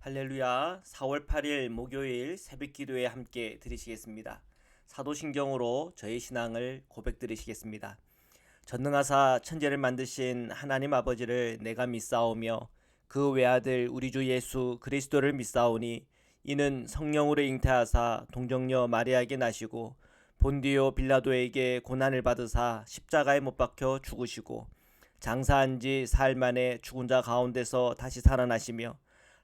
할렐루야 4월 8일 목요일 새벽 기도에 함께 드리시겠습니다. 사도신경으로 저의 신앙을 고백 드리시겠습니다. 전능하사 천재를 만드신 하나님 아버지를 내가 믿사오며 그 외아들 우리 주 예수 그리스도를 믿사오니 이는 성령으로 잉태하사 동정녀 마리아에게 나시고 본디오 빌라도에게 고난을 받으사 십자가에 못 박혀 죽으시고 장사한 지 사흘 만에 죽은 자 가운데서 다시 살아나시며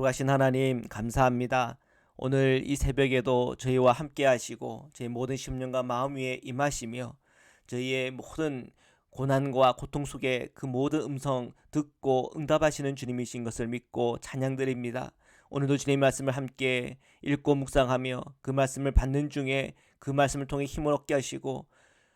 거룩하신 하나님 감사합니다. 오늘 이 새벽에도 저희와 함께 하시고 저희 모든 심령과 마음 위에 임하시며 저희의 모든 고난과 고통 속에 그 모든 음성 듣고 응답하시는 주님이신 것을 믿고 찬양드립니다. 오늘도 주님의 말씀을 함께 읽고 묵상하며 그 말씀을 받는 중에 그 말씀을 통해 힘을 얻게 하시고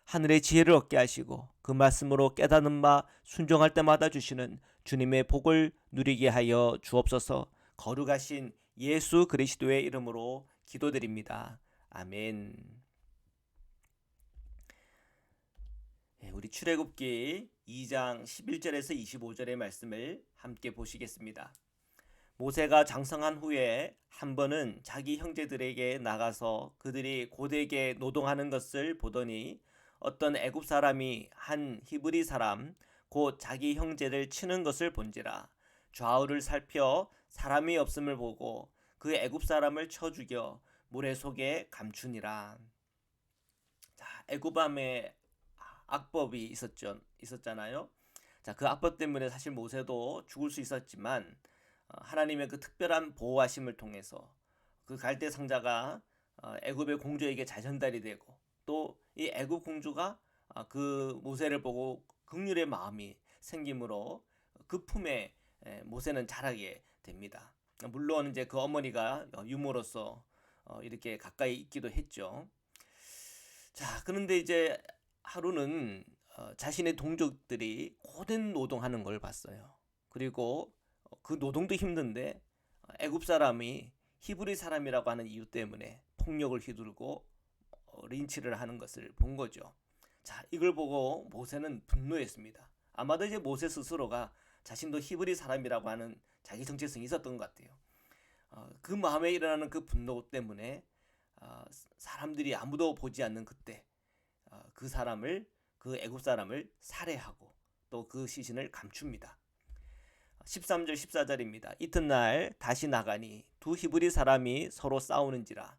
하늘의 지혜를 얻게 하시고 그 말씀으로 깨닫는 바 순종할 때마다 주시는 주님의 복을 누리게 하여 주옵소서 거룩하신 예수 그리스도의 이름으로 기도드립니다. 아멘. 예, 우리 출애굽기 2장 11절에서 25절의 말씀을 함께 보시겠습니다. 모세가 장성한 후에 한 번은 자기 형제들에게 나가서 그들이 고되게 노동하는 것을 보더니 어떤 애굽 사람이 한 히브리 사람 곧 자기 형제를 치는 것을 본지라 좌우를 살펴 사람이 없음을 보고 그 애굽 사람을 쳐 죽여 모래 속에 감추니라. 자, 애굽함에 악법이 있었죠. 있었잖아요. 자, 그 악법 때문에 사실 모세도 죽을 수 있었지만 어, 하나님의 그 특별한 보호하심을 통해서 그 갈대 상자가 어, 애굽의 공주에게 잘 전달이 되고 또 이 애굽 공주가 어, 그 모세를 보고 극률의 마음이 생김으로 그 품에 모세는 자라게 됩니다. 물론 이제 그 어머니가 유모로서 이렇게 가까이 있기도 했죠. 자, 그런데 이제 하루는 자신의 동족들이 고된 노동하는 걸 봤어요. 그리고 그 노동도 힘든데 애굽 사람이 히브리 사람이라고 하는 이유 때문에 폭력을 어, 린치를 하는 것을 본 거죠. 자, 이걸 보고 모세는 분노했습니다. 아마도 이제 모세 스스로가 자신도 히브리 사람이라고 하는 자기 정체성이 있었던 것 같아요. 어, 그 마음에 일어나는 그 분노 때문에 어, 사람들이 아무도 보지 않는 그때 어, 그 사람을 그 애굽 사람을 살해하고 또 그 시신을 감춥니다. 13절 14절입니다. 이튿날 다시 나가니 두 히브리 사람이 서로 싸우는지라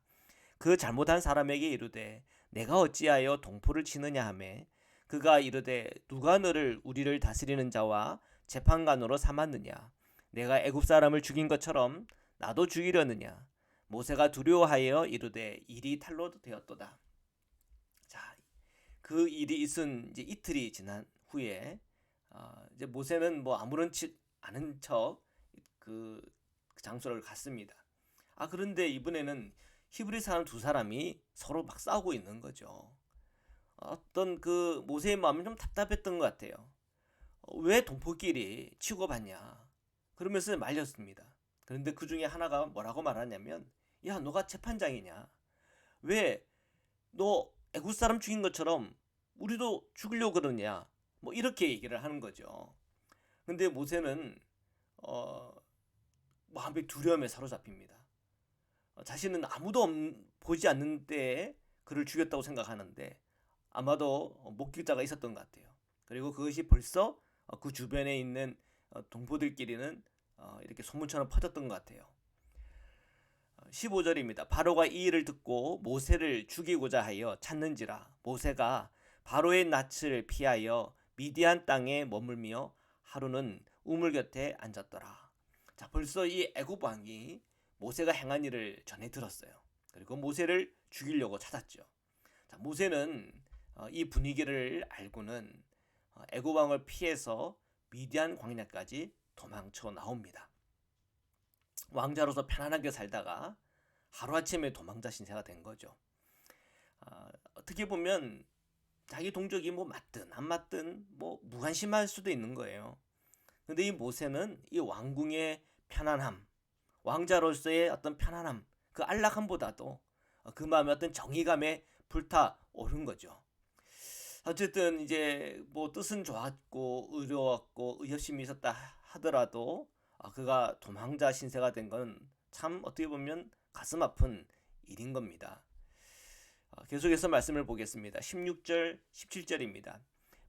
그 잘못한 사람에게 이르되 내가 어찌하여 동포를 치느냐 하매 그가 이르되 누가 너를 우리를 다스리는 자와 재판관으로 삼았느냐 내가 애굽 사람을 죽인 것처럼 나도 죽이려느냐 모세가 두려워하여 이르되 일이 탈로 되었도다. 자, 그 일이 있은 이제 이틀이 지난 후에 어, 이제 모세는 뭐 아무런 치, 아는 척그 그 장소를 갔습니다. 아 그런데 이번에는 히브리 사람 두 사람이 서로 막 싸우고 있는 거죠. 어떤 그 모세의 마음이 좀 답답했던 것 같아요. 어, 왜 동포끼리 치고받냐? 그러면서 말렸습니다. 그런데 그 중에 하나가 뭐라고 말하냐면, 야, 너가 재판장이냐? 왜 너 애국 사람 죽인 것처럼 우리도 죽으려고 그러냐? 뭐 이렇게 얘기를 하는 거죠. 근데 모세는 어, 마음의 두려움에 사로잡힙니다. 어, 자신은 아무도 없, 보지 않는 때에 그를 죽였다고 생각하는데 아마도 목격자가 있었던 것 같아요. 그리고 그것이 벌써 어, 그 주변에 있는 어, 동포들끼리는 어, 이렇게 소문처럼 퍼졌던 것 같아요. 15절입니다. 바로가 이 일을 듣고 모세를 죽이고자 하여 찾는지라 모세가 바로의 낯을 피하여 미디안 땅에 머물며 하루는 우물 곁에 앉았더라. 자, 벌써 이 애굽 왕이 모세가 행한 일을 전해 들었어요. 그리고 모세를 죽이려고 찾았죠. 자, 모세는 어, 이 분위기를 알고는 어, 애굽 왕을 피해서 미디안 광야까지 도망쳐 나옵니다. 왕자로서 편안하게 살다가 하루아침에 도망자 신세가 된 거죠. 어, 어떻게 보면 자기 동족이 뭐 맞든 안 맞든 뭐 무관심할 수도 있는 거예요. 근데 이 모세는 이 왕궁의 편안함, 왕자로서의 어떤 편안함, 그 안락함보다도 그 마음의 어떤 정의감에 불타 오른 거죠. 어쨌든 이제 뭐 뜻은 좋았고 의로웠고 의협심이 있었다 하더라도 아, 그가 도망자 신세가 된 건 참 어떻게 보면 가슴 아픈 일인 겁니다. 어, 계속해서 말씀을 보겠습니다. 16절, 17절입니다.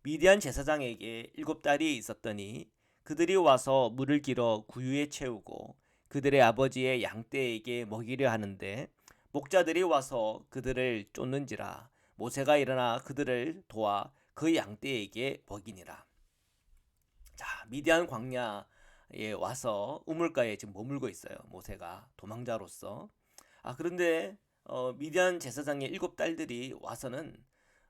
미디안 제사장에게 일곱 딸이 있었더니 그들이 와서 물을 길어 구유에 채우고 그들의 아버지의 양떼에게 먹이려 하는데 목자들이 와서 그들을 쫓는지라 모세가 일어나 그들을 도와 그 양떼에게 먹이니라. 자, 미디안 광야 예, 와서 우물가에 지금 머물고 있어요. 모세가 도망자로서. 아 그런데 어, 미디안 제사장의 일곱 딸들이 와서는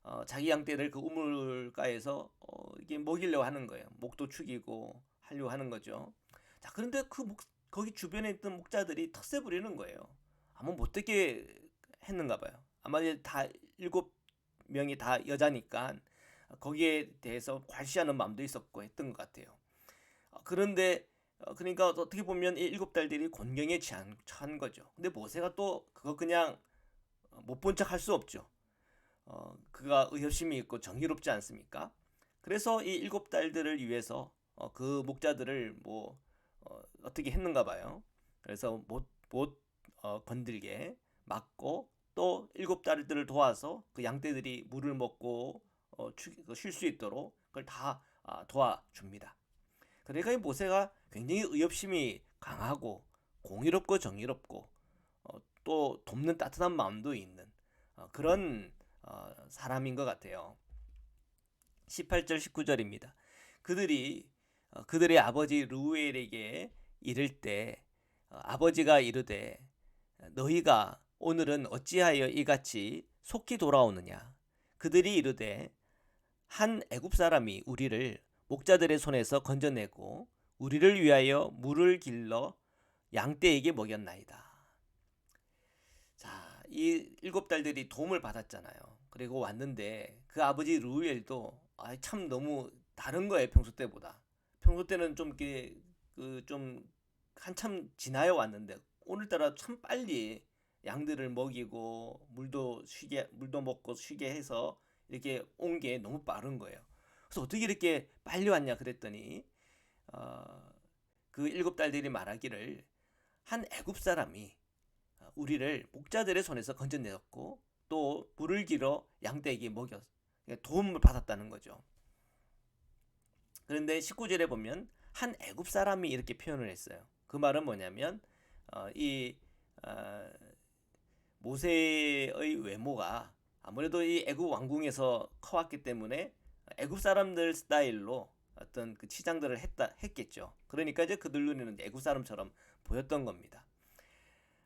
어, 자기 양떼를 그 우물가에서 어, 이게 먹이려고 하는 거예요. 목도 축이고 하려고 하는 거죠. 자 그런데 그 목, 거기 주변에 있던 목자들이 텃세 부리는 거예요. 아무 못되게 했는가 봐요. 아마 다 일곱 명이 다 여자니까 거기에 대해서 과시하는 마음도 있었고 했던 것 같아요. 어, 그런데 어, 그러니까 어떻게 보면 이 일곱 달들이 곤경에 처한, 처한 거죠. 근데 모세가 또 그거 그냥 못 본 척 할 수 없죠. 어, 그가 의협심이 있고 정의롭지 않습니까? 그래서 이 일곱 달들을 위해서 어, 그 목자들을 뭐 어, 어떻게 했는가 봐요. 그래서 못, 못 어, 건들게 막고 또 일곱 달들을 도와서 그 양떼들이 물을 먹고 어, 그쉴수 있도록 그걸 다 아, 도와줍니다. 그러니까 이 모세가 굉장히 의협심이 강하고 공의롭고 정의롭고 어, 또 돕는 따뜻한 마음도 있는 어, 그런 어, 사람인 것 같아요. 18절 19절입니다. 그들이 어, 그들의 아버지 루엘에게 이를 때 어, 아버지가 이르되 너희가 오늘은 어찌하여 이같이 속히 돌아오느냐 그들이 이르되 한 애굽 사람이 우리를 목자들의 손에서 건져내고 우리를 위하여 물을 길러 양떼에게 먹였나이다. 자, 이 일곱 달들이 도움을 받았잖아요. 그리고 왔는데 그 아버지 루엘도 아, 참 너무 다른 거예요 평소 때보다. 평소 때는 좀 이렇게 그 좀 한참 지나여 왔는데 오늘따라 참 빨리 양들을 먹이고 물도 쉬게 물도 먹고 쉬게 해서 이렇게 온 게 너무 빠른 거예요. 그래서 어떻게 이렇게 빨리 왔냐 그랬더니 어, 그 일곱 딸들이 말하기를 한 애굽 사람이 우리를 목자들의 손에서 건져내었고 또 물을 길어 양떼에게 먹여 도움을 받았다는 거죠. 그런데 19절에 보면 한 애굽 사람이 이렇게 표현을 했어요. 그 말은 뭐냐면 어, 이 어, 모세의 외모가 아무래도 이 애굽 왕궁에서 커왔기 때문에 애굽 사람들 스타일로 어떤 그 치장들을 했다 했겠죠. 그러니까 이제 그들 눈에는 애굽 사람처럼 보였던 겁니다.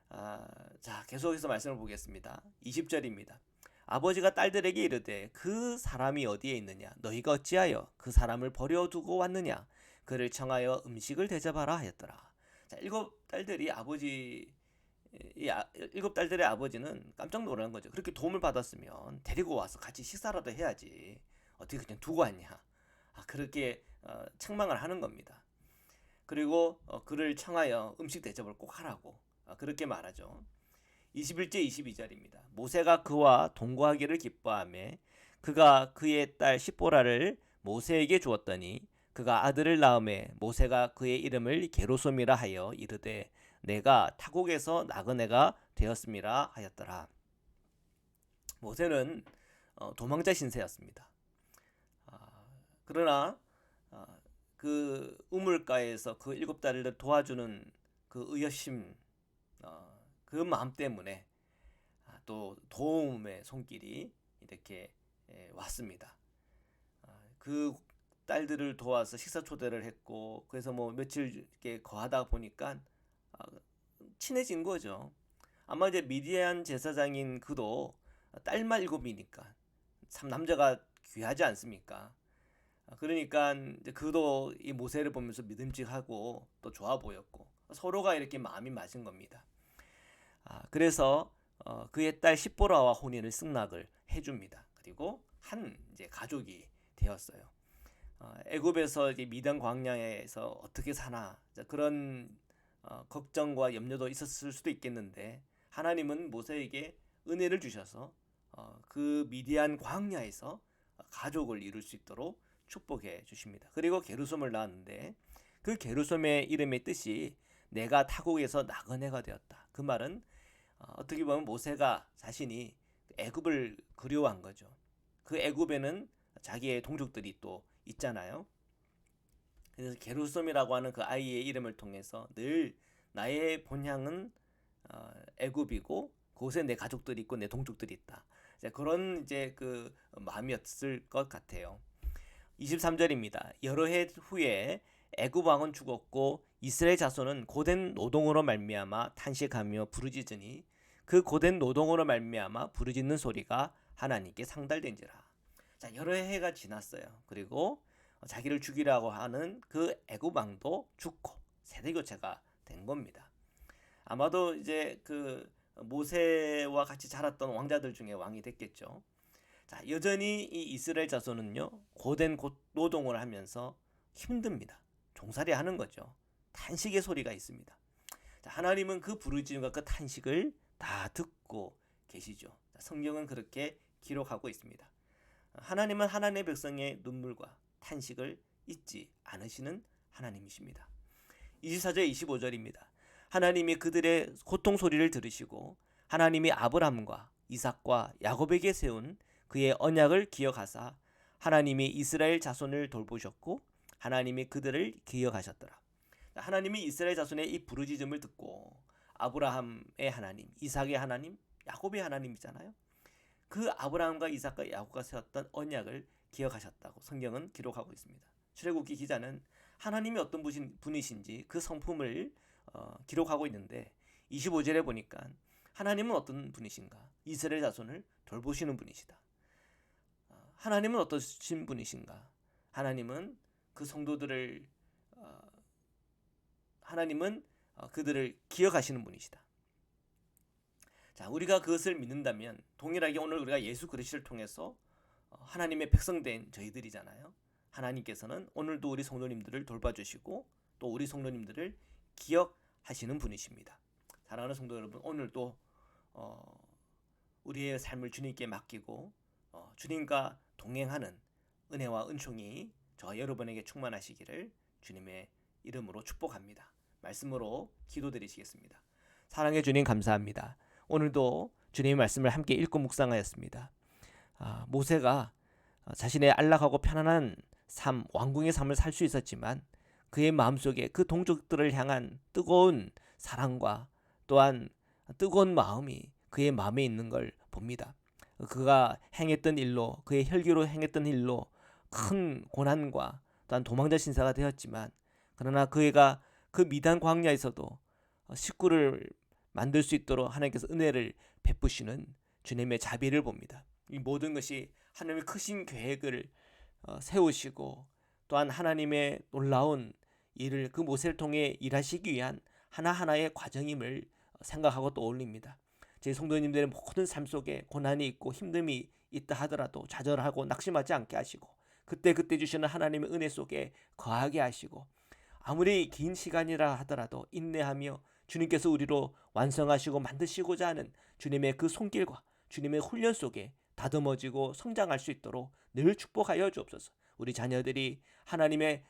아, 자 계속해서 말씀을 보겠습니다. 20절입니다. 아버지가 딸들에게 이르되 그 사람이 어디에 있느냐 너희가 어찌하여 그 사람을 버려두고 왔느냐 그를 청하여 음식을 대접하라 하였더라. 자 일곱 딸들이 아버지 이 아, 일곱 딸들의 아버지는 깜짝 놀란 거죠. 그렇게 도움을 받았으면 데리고 와서 같이 식사라도 해야지. 어떻게 그냥 두고 왔냐. 아, 그렇게 어, 책망을 하는 겁니다. 그리고 어, 그를 청하여 음식 대접을 꼭 하라고 아, 그렇게 말하죠. 21절 22절입니다. 모세가 그와 동거하기를 기뻐하며 그가 그의 딸 시보라를 모세에게 주었더니 그가 아들을 낳음에 모세가 그의 이름을 게로솜이라 하여 이르되 내가 타국에서 나그네가 되었음이라 하였더라. 모세는 어, 도망자 신세였습니다. 아, 그러나 아, 그 우물가에서 그 일곱 딸을 도와주는 그 의여심 어, 그 마음 때문에 아, 또 도움의 손길이 이렇게 예, 왔습니다. 아, 그 딸들을 도와서 식사 초대를 했고 그래서 뭐 며칠 이렇게 거하다 보니까 아, 친해진 거죠. 아마 이제 미디안 제사장인 그도 딸만 일곱이니까 참 남자가 귀하지 않습니까? 그러니까 그도 이 모세를 보면서 믿음직하고 또 좋아 보였고 서로가 이렇게 마음이 맞은 겁니다. 아, 그래서 어, 그의 딸 시보라와 혼인을 승낙을 해줍니다. 그리고 한 이제 가족이 되었어요. 어, 애굽에서 이제 미단 광야에서 어떻게 사나 그런 어, 걱정과 염려도 있었을 수도 있겠는데 하나님은 모세에게 은혜를 주셔서 어, 그 미디안 광야에서 가족을 이룰 수 있도록 축복해 주십니다. 그리고 게르솜을 낳았는데 그 게르솜의 이름의 뜻이 내가 타국에서 나그네가 되었다. 그 말은 어, 어떻게 보면 모세가 자신이 애굽을 그리워한 거죠. 그 애굽에는 자기의 동족들이 또 있잖아요. 그래서 게루솜이라고 하는 그 아이의 이름을 통해서 늘 나의 본향은 어, 애굽이고 그곳에 내 가족들이 있고 내 동족들이 있다. 그런 이제 그 마음이었을 것 같아요. 23절입니다. 여러 해 후에 애굽 왕은 죽었고 이스라엘 자손은 고된 노동으로 말미암아 탄식하며 부르짖으니 그 고된 노동으로 말미암아 부르짖는 소리가 하나님께 상달된지라. 자 여러 해가 지났어요. 그리고 자기를 죽이라고 하는 그 애굽 왕도 죽고 세대 교체가 된 겁니다. 아마도 이제 그 모세와 같이 자랐던 왕자들 중에 왕이 됐겠죠. 자, 여전히 이 이스라엘 자손은요, 고된 노동을 하면서 힘듭니다. 종살이 하는 거죠. 탄식의 소리가 있습니다. 자, 하나님은 그 부르짖음과 그 탄식을 다 듣고 계시죠. 자, 성경은 그렇게 기록하고 있습니다. 하나님은 하나님의 백성의 눈물과 탄식을 잊지 않으시는 하나님이십니다. 24절 25절입니다. 하나님이 그들의 고통 소리를 들으시고 하나님이 아브람과 이삭과 야곱에게 세운 그의 언약을 기억하사 하나님이 이스라엘 자손을 돌보셨고 하나님이 그들을 기억하셨더라. 하나님이 이스라엘 자손의 이 부르짖음을 듣고 아브라함의 하나님, 이삭의 하나님, 야곱의 하나님이잖아요. 그 아브라함과 이삭과 야곱과 세웠던 언약을 기억하셨다고 성경은 기록하고 있습니다. 출애굽기 기자는 하나님이 어떤 분이신지 그 성품을 어, 기록하고 있는데 25절에 보니까 하나님은 어떤 분이신가? 이스라엘 자손을 돌보시는 분이시다. 어, 하나님은 어떠신 분이신가? 하나님은 그 성도들을 어, 하나님은 어, 그들을 기억하시는 분이시다. 자, 우리가 그것을 믿는다면 동일하게 오늘 우리가 예수 그리스도를 통해서 어, 하나님의 백성된 저희들이잖아요. 하나님께서는 오늘도 우리 성도님들을 돌봐주시고 또 우리 성도님들을 기억하시는 분이십니다. 사랑하는 성도 여러분, 오늘도 어, 우리의 삶을 주님께 맡기고 어, 주님과 동행하는 은혜와 은총이 저 여러분에게 충만하시기를 주님의 이름으로 축복합니다. 말씀으로 기도드리시겠습니다. 사랑해 주님 감사합니다. 오늘도 주님의 말씀을 함께 읽고 묵상하였습니다. 아, 모세가 자신의 안락하고 편안한 삶, 왕궁의 삶을 살 수 있었지만 그의 마음속에 그 동족들을 향한 뜨거운 사랑과 또한 뜨거운 마음이 그의 마음에 있는 걸 봅니다. 그가 행했던 일로 그의 혈기로 행했던 일로 큰 고난과 또한 도망자 신사가 되었지만 그러나 그가 그 미단 광야에서도 식구를 만들 수 있도록 하나님께서 은혜를 베푸시는 주님의 자비를 봅니다. 이 모든 것이 하나님의 크신 계획을 어, 세우시고 또한 하나님의 놀라운 일을 그 모세를 통해 일하시기 위한 하나하나의 과정임을 생각하고 떠올립니다. 제 성도님들의 모든 삶 속에 고난이 있고 힘듦이 있다 하더라도 좌절하고 낙심하지 않게 하시고 그때 그때 주시는 하나님의 은혜 속에 거하게 하시고 아무리 긴 시간이라 하더라도 인내하며 주님께서 우리로 완성하시고 만드시고자 하는 주님의 그 손길과 주님의 훈련 속에 다듬어지고 성장할 수 있도록 늘 축복하여 주옵소서. 우리 자녀들이 하나님의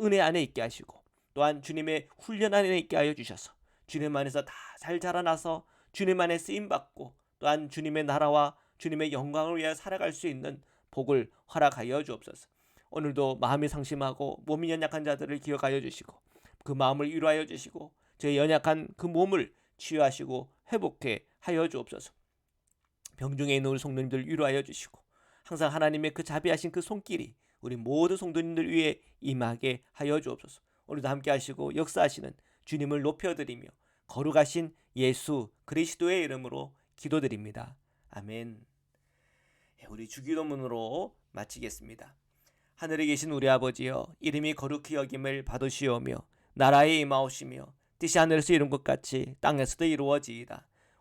은혜 안에 있게 하시고 또한 주님의 훈련 안에 있게 하여 주셔서 주님 안에서 다 잘 자라나서 주님 안에 쓰임 받고 또한 주님의 나라와 주님의 영광을 위하여 살아갈 수 있는 복을 허락하여 주옵소서. 오늘도 마음이 상심하고 몸이 연약한 자들을 기억하여 주시고 그 마음을 위로하여 주시고 저의 연약한 그 몸을 치유하시고 회복해 하여 주옵소서. 병중에 있는 우리 성도님들 위로하여 주시고 항상 하나님의 그 자비하신 그 손길이 우리 모든 성도님들 위해 임하게 하여 주옵소서. 오늘도 함께 하시고 역사하시는 주님을 높여드리며 거룩하신 예수 그리스도의 이름으로 기도드립니다. 아멘. 예, 우리 주기도문으로 마치겠습니다. 하늘에 계신 우리 아버지여 이름이 거룩히 여김을 받으시오며 나라에 임하오시며 뜻이 하늘에서 이룬 것 같이 땅에서도 이루어지이다.